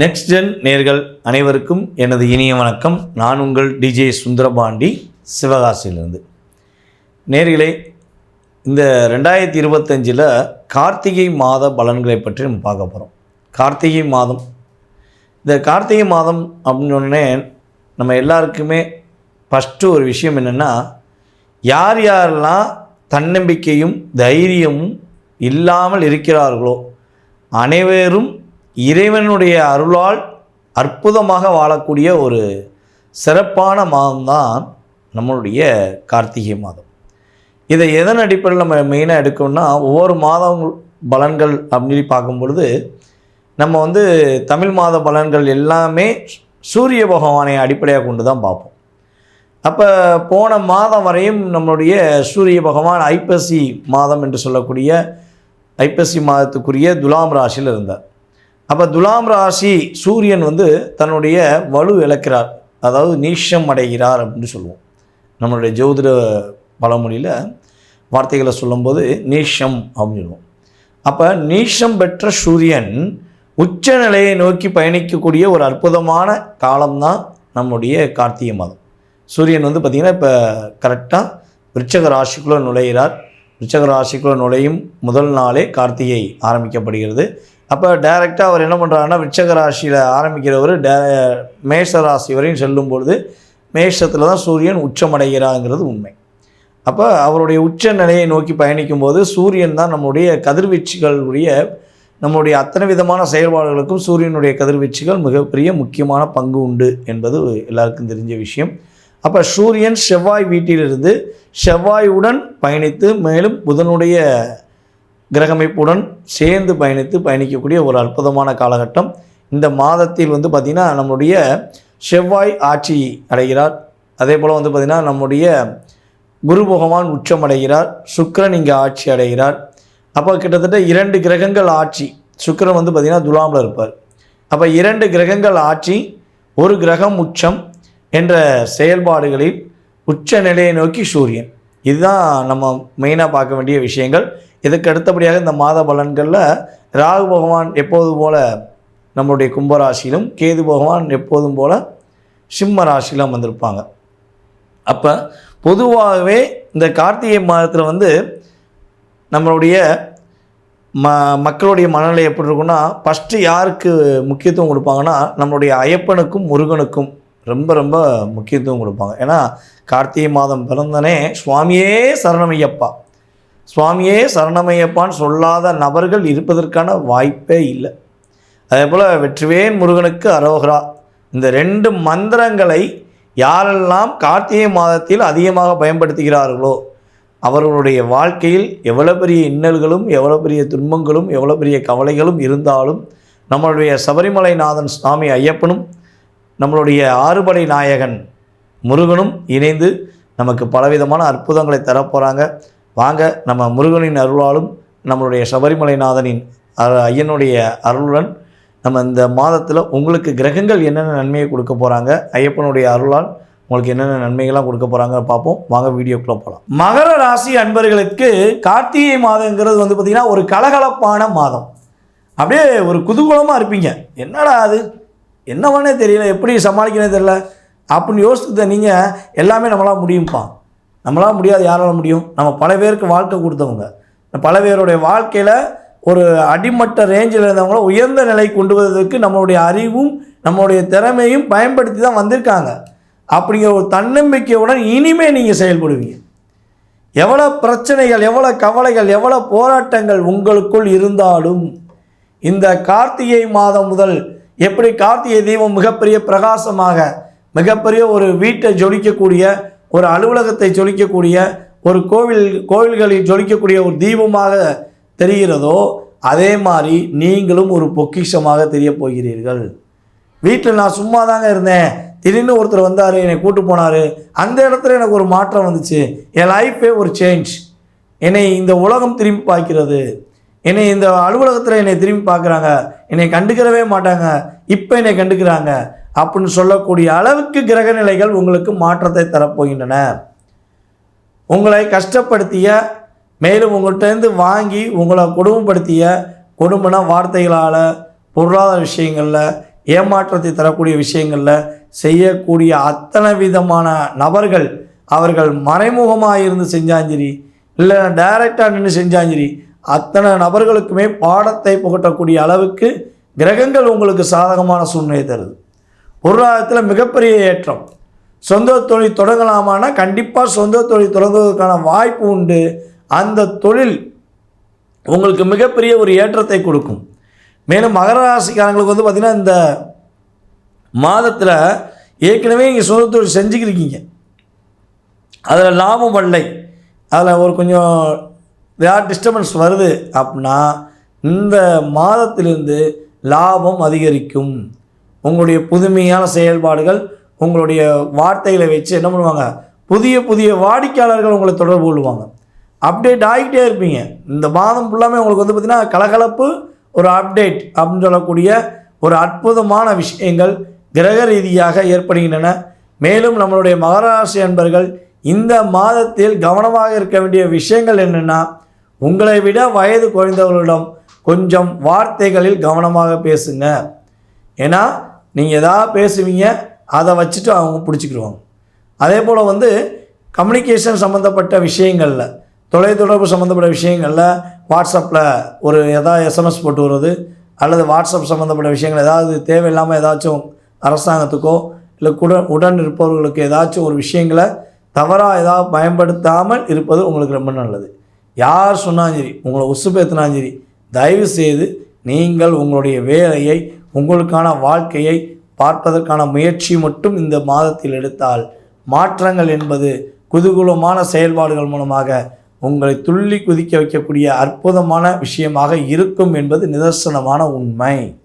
Next gen நேர்கள் அனைவருக்கும் எனது இனிய வணக்கம். நான் உங்கள் டிஜே சுந்தரபாண்டி சிவகாசியிலிருந்து. நேர்களே இந்த ரெண்டாயிரத்தி இருபத்தஞ்சில் கார்த்திகை மாத பலன்களை பற்றி நம்ம பார்க்க போகிறோம் கார்த்திகை மாதம். இந்த கார்த்திகை மாதம் அப்படின்னு நம்ம எல்லாருக்குமே ஃபஸ்ட்டு ஒரு விஷயம் என்னென்னா யார் யாரெல்லாம் தன்னம்பிக்கையும் தைரியமும் இல்லாமல் இருக்கிறார்களோ அனைவரும் இறைவனுடைய அருளால் அற்புதமாக வாழக்கூடிய ஒரு சிறப்பான மாதம்தான் நம்மளுடைய கார்த்திகை மாதம். இதை எதன் அடிப்படையில் நம்ம மெயினாக எடுக்கணும்னா ஒவ்வொரு மாதம் பலன்கள் அப்படின்னு பார்க்கும் பொழுது நம்ம வந்து தமிழ் மாத பலன்கள் எல்லாமே சூரிய பகவானை அடிப்படையாக கொண்டு தான் பார்ப்போம். அப்போ போன மாதம் வரையும் நம்மளுடைய சூரிய பகவான் ஐப்பசி மாதம் என்று சொல்லக்கூடிய ஐப்பசி மாதத்துக்குரிய துலாம் ராசியில் இருந்தார். அப்போ துலாம் ராசி சூரியன் வந்து தன்னுடைய வலு இழக்கிறார். அதாவது நீஷம் அடைகிறார் அப்படின்னு சொல்லுவோம். நம்மளுடைய ஜோதிட பழமொழியில் வார்த்தைகளை சொல்லும்போது நீஷம் அப்படின்னு சொல்லுவோம். அப்போ நீஷம் பெற்ற சூரியன் உச்ச நிலையை நோக்கி பயணிக்கக்கூடிய ஒரு அற்புதமான காலம்தான் நம்முடைய கார்த்திகை மாதம். சூரியன் வந்து பார்த்திங்கன்னா இப்போ கரெக்டாக விருச்சக ராசிக்குள்ளே நுழைகிறார் விருச்சக ராசிக்குள்ளே நுழையும் முதல் நாளே கார்த்திகை ஆரம்பிக்கப்படுகிறது. அப்போ டைரெக்டாக அவர் என்ன பண்ணுறாங்கன்னா விருச்சக ராசியில் ஆரம்பிக்கிறவர் டே மேஷ ராசி வரையும் செல்லும் பொழுது மேஷத்தில் தான் சூரியன் உச்சமடைகிறாங்கிறது உண்மை. அப்போ அவருடைய உச்ச நிலையை நோக்கி பயணிக்கும் போது சூரியன் தான் நம்முடைய கதிர்வீச்சுகளுடைய நம்முடைய அத்தனை விதமான செயல்பாடுகளுக்கும் சூரியனுடைய கதிர்வீச்சுகள் மிகப்பெரிய முக்கியமான பங்கு உண்டு என்பது எல்லாருக்கும் தெரிஞ்ச விஷயம். அப்போ சூரியன் செவ்வாய் வீட்டிலிருந்து செவ்வாயுடன் பயணித்து மேலும் புதனுடைய கிரகமைப்புடன் சேர்ந்து பயணித்து பயணிக்கக்கூடிய ஒரு அற்புதமான காலகட்டம். இந்த மாதத்தில் வந்து பார்த்திங்கன்னா நம்முடைய செவ்வாய் ஆட்சி அடைகிறார். அதே போல் வந்து பார்த்திங்கன்னா நம்முடைய குரு பகவான் உச்சமடைகிறார் சுக்கரன் இங்கே ஆட்சி அடைகிறார். அப்போ கிட்டத்தட்ட இரண்டு கிரகங்கள் ஆட்சி. சுக்கிரன் வந்து பார்த்திங்கன்னா துலாமில் இருப்பார். அப்போ இரண்டு கிரகங்கள் ஆட்சி ஒரு கிரகம் உச்சம் என்ற செயல்பாடுகளில் உச்ச நிலையை நோக்கி சூரியன். இதுதான் நம்ம மெயினாக பார்க்க வேண்டிய விஷயங்கள். இதுக்கு அடுத்தபடியாக இந்த மாத பலன்களில் ராகு பகவான் எப்போது போல் நம்மளுடைய கும்பராசியிலும் கேது பகவான் எப்போதும் போல் சிம்ம ராசியிலும் வந்திருப்பாங்க. அப்போ பொதுவாகவே இந்த கார்த்திகை மாதத்தில் வந்து நம்மளுடைய ம மக்களுடைய மனநிலை எப்படி இருக்குன்னா ஃபஸ்ட்டு யாருக்கு முக்கியத்துவம் கொடுப்பாங்கன்னா நம்மளுடைய ஐயப்பனுக்கும் முருகனுக்கும் ரொம்ப ரொம்ப முக்கியத்துவம் கொடுப்பாங்க. ஏன்னா கார்த்திகை மாதம் பிறந்தனே சுவாமியே சரணமையப்பா. சுவாமியே சரணமையப்பான்னு சொல்லாத நபர்கள் இருப்பதற்கான வாய்ப்பே இல்லை. அதே போல் வெற்றிவேன் முருகனுக்கு அரோகரா. இந்த ரெண்டு மந்திரங்களை யாரெல்லாம் கார்த்திகை மாதத்தில் அதிகமாக பயன்படுத்துகிறார்களோ அவர்களுடைய வாழ்க்கையில் எவ்வளோ பெரிய இன்னல்களும் எவ்வளோ பெரிய துன்பங்களும் எவ்வளோ பெரிய கவலைகளும் இருந்தாலும் நம்மளுடைய சபரிமலைநாதன் சுவாமி ஐயப்பனும் நம்மளுடைய ஆறுபடை நாயகன் முருகனும் இணைந்து நமக்கு பலவிதமான அற்புதங்களை தரப்போகிறாங்க வாங்க நம்ம முருகனின் அருளாலும் நம்மளுடைய சபரிமலைநாதனின் ஐயனுடைய அருளுடன் நம்ம இந்த மாதத்தில் உங்களுக்கு கிரகங்கள் என்னென்ன நன்மையை கொடுக்க போகிறாங்க ஐயப்பனுடைய அருளால் உங்களுக்கு என்னென்ன நன்மைகள்லாம் கொடுக்க போகிறாங்க பார்ப்போம். வாங்க வீடியோக்குள்ளே போகலாம் மகர ராசி அன்பர்களுக்கு கார்த்திகை மாதங்கிறது வந்து பார்த்திங்கன்னா ஒரு கலகலப்பான மாதம். அப்படியே ஒரு குதூகலமாக இருப்பீங்க. என்னடா அது? என்னவானே தெரியல எப்படி சமாளிக்கனே தெரியல. அப்படின்னு யோசித்து நீங்கள் எல்லாமே நம்மளால் முடியும்ப்பா நம்மளால் முடியாது யாரால முடியும். நம்ம பல பேருக்கு வாழ்க்கை கொடுத்தவங்க. பல பேருடைய வாழ்க்கையில் ஒரு அடிமட்ட ரேஞ்சில் இருந்தவங்கள உயர்ந்த நிலை கொண்டு வருவதற்கு நம்மளுடைய அறிவும் நம்மளுடைய திறமையும் பயன்படுத்தி தான் வந்திருக்காங்க. அப்படிங்கிற ஒரு தன்னம்பிக்கையுடன் இனிமே நீங்கள் செயல்படுவீங்க. எவ்வளோ பிரச்சனைகள் எவ்வளோ கவலைகள் எவ்வளோ போராட்டங்கள் உங்களுக்குள் இருந்தாலும் இந்த கார்த்திகை மாதம் முதல் எப்படி கார்த்திகை தீபம் மிகப்பெரிய பிரகாசமாக மிகப்பெரிய ஒரு வீட்டை ஜொலிக்கக்கூடிய ஒரு அலுவலகத்தை ஜொலிக்கக்கூடிய ஒரு கோவில் கோவில்களில் ஜொலிக்கக்கூடிய ஒரு தீபமாக தெரிகிறதோ அதே மாதிரி நீங்களும் ஒரு பொக்கிஷமாக தெரியப் போகிறீர்கள். வீட்டில் நான் சும்மா தாங்க இருந்தேன். திடீர்னு ஒருத்தர் வந்தார் என்னை கூட்டு போனார். அந்த இடத்துல எனக்கு ஒரு மாற்றம் வந்துச்சு. என் லைஃபே ஒரு சேஞ்ச் என்னை இந்த உலகம் திரும்பி பார்க்கிறது. என்னை இந்த அலுவலகத்தில் என்னை திரும்பி பார்க்குறாங்க. என்னை கண்டுக்கிறவே மாட்டாங்க. இப்போ என்னை கண்டுக்கிறாங்க. அப்படின்னு சொல்லக்கூடிய அளவுக்கு கிரக நிலைகள் உங்களுக்கு மாற்றத்தை தரப்போகின்றன. உங்களை கஷ்டப்படுத்திய மேலும் உங்கள்கிட்டருந்து வாங்கி உங்களை கொடுமைப்படுத்திய கொடுமைனா வார்த்தைகளால் பொருளாதார விஷயங்களில் ஏமாற்றத்தை தரக்கூடிய விஷயங்களில் செய்யக்கூடிய அத்தனை விதமான நபர்கள் அவர்கள் மறைமுகமாக இருந்து செஞ்சாஞ்சிரி சரி இல்லை டைரெக்டாக நின்று செஞ்சாஞ்சிரி சரி அத்தனை நபர்களுக்குமே பாடத்தை புகட்டக்கூடிய அளவுக்கு கிரகங்கள் உங்களுக்கு சாதகமான சூழ்நிலை தருது. பொருளாதாரத்தில் மிகப்பெரிய ஏற்றம். சொந்த தொழில் தொடங்கலாமான்னா கண்டிப்பாக சொந்த தொழில் தொடங்குவதற்கான வாய்ப்பு உண்டு. அந்த தொழில் உங்களுக்கு மிகப்பெரிய ஒரு ஏற்றத்தை கொடுக்கும். மேலும் மகர ராசிக்காரங்களுக்கு வந்து பார்த்திங்கன்னா இந்த மாதத்தில் ஏற்கனவே நீங்கள் சொந்த தொழில் செஞ்சுக்கிருக்கீங்க அதில் லாபம் வல்லை அதில் ஒரு கொஞ்சம் ஏதாவது டிஸ்டர்பன்ஸ் வருது அப்படின்னா இந்த மாதத்திலிருந்து லாபம் அதிகரிக்கும். உங்களுடைய புதுமையான செயல்பாடுகள் உங்களுடைய வார்த்தைகளை வச்சு என்ன பண்ணுவாங்க? புதிய புதிய வாடிக்கையாளர்கள் உங்களை தொடர்பு கொள்வாங்க. அப்டேட் ஆகிட்டே இருப்பீங்க. இந்த மாதம் ஃபுல்லாமே உங்களுக்கு வந்து பார்த்திங்கன்னா கலகலப்பு ஒரு அப்டேட் அப்படின்னு சொல்லக்கூடிய ஒரு அற்புதமான விஷயங்கள் கிரக ரீதியாக ஏற்படுகின்றன. மேலும் நம்மளுடைய மகராசி அன்பர்கள் இந்த மாதத்தில் கவனமாக இருக்க வேண்டிய விஷயங்கள் என்னென்னா உங்களை விட வயது குறைந்தவர்களிடம் கொஞ்சம் வார்த்தைகளில் கவனமாக பேசுங்க. ஏன்னா நீங்கள் எதாவது பேசுவீங்க அதை வச்சுட்டு அவங்க பிடிச்சிக்கிடுவாங்க அதே போல் வந்து கம்யூனிகேஷன் சம்மந்தப்பட்ட விஷயங்களில் தொலைத்தொடர்பு சம்மந்தப்பட்ட விஷயங்களில் வாட்ஸ்அப்பில் ஒரு எதாவது எஸ்எம்எஸ் போட்டு வருவது அல்லது வாட்ஸ்அப் சம்மந்தப்பட்ட விஷயங்கள் ஏதாவது தேவையில்லாமல் ஏதாச்சும் அரசாங்கத்துக்கோ இல்லை கூட உடன் இருப்பவர்களுக்கு ஏதாச்சும் ஒரு விஷயங்களை தவறாக ஏதாவது பயன்படுத்தாமல் இருப்பது உங்களுக்கு ரொம்ப நல்லது. யார் சொன்னாலும் சரி உங்களை உசுப்பேற்றினாலும் சரி தயவு செய்து நீங்கள் உங்களுடைய வேலையை உங்களுக்கான வாழ்க்கையை பார்ப்பதற்கான முயற்சி மட்டும் இந்த மாதத்தில் எடுத்தால் மாற்றங்கள் என்பது குதூகூலமான செயல்பாடுகள் மூலமாக உங்களை துள்ளி குதிக்க வைக்கக்கூடிய அற்புதமான விஷயமாக இருக்கும் என்பது நிதர்சனமான உண்மை.